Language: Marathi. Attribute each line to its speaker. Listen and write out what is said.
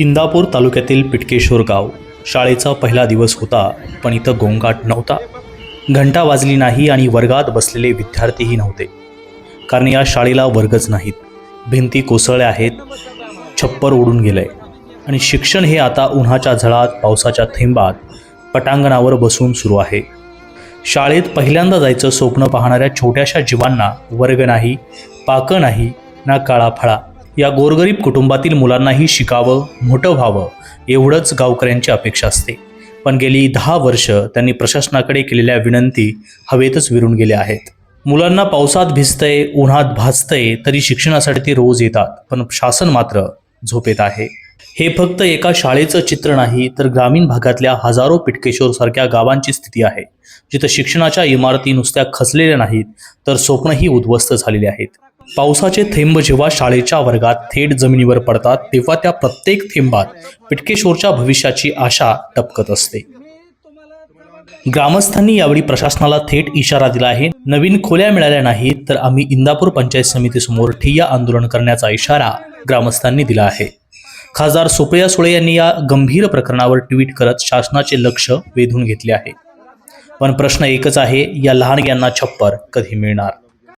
Speaker 1: इंदापूर तालुक्यातील पिटकेश्वर गाव. शाळेचा पहिला दिवस होता पण इथं गोंगाट नव्हता. घंटा वाजली नाही आणि वर्गात बसलेले विद्यार्थीही नव्हते. कारण या शाळेला वर्गच नाहीत. भिंती कोसळल्या आहेत छप्पर उडून गेलंय. आणि शिक्षण हे आता उन्हाच्या झळात पावसाच्या थेंबात पटांगणावर बसून सुरू आहे. शाळेत पहिल्यांदा जायचं स्वप्न पाहणाऱ्या छोट्याशा जीवांना वर्ग नाही पाकं नाही ना काळा फळा या गोरगरीब कुटुंबातील मुलांनाही शिकावं मोठं व्हावं एवढंच गावकऱ्यांची अपेक्षा असते. पण गेली दहा वर्ष त्यांनी प्रशासनाकडे केलेल्या विनंती हवेतच विरून गेल्या आहेत. मुलांना पावसात भिजतंय उन्हात भाजतंय तरी शिक्षणासाठी ते रोज येतात पण शासन मात्र झोपेत आहे. हे फक्त एका शाळेचं चित्र नाही तर ग्रामीण भागातल्या हजारो पिटकेश्वर सारख्या गावांची स्थिती आहे. जिथं शिक्षणाच्या इमारती नुसत्या खचलेल्या नाहीत तर स्वप्नही उद्ध्वस्त झालेली आहेत. पावसाचे थेंब जेव्हा शाळेच्या वर्गात थेट जमिनीवर पडतात तेव्हा त्या प्रत्येक थेंबात पिटकेश्वरच्या भविष्याची आशा टपकत असते. ग्रामस्थांनी यावेळी प्रशासनाला थेट इशारा दिला आहे नवीन खोल्या मिळाल्या नाहीत तर आम्ही इंदापूर पंचायत समितीसमोर ठिय्या आंदोलन करण्याचा इशारा ग्रामस्थांनी दिला आहे. खासदार सुप्रिया सुळे यांनी या गंभीर प्रकरणावर ट्विट करत शासनाचे लक्ष वेधून घेतले आहे. पण प्रश्न एकच आहे या लहानग्यांना छप्पर कधी मिळणार?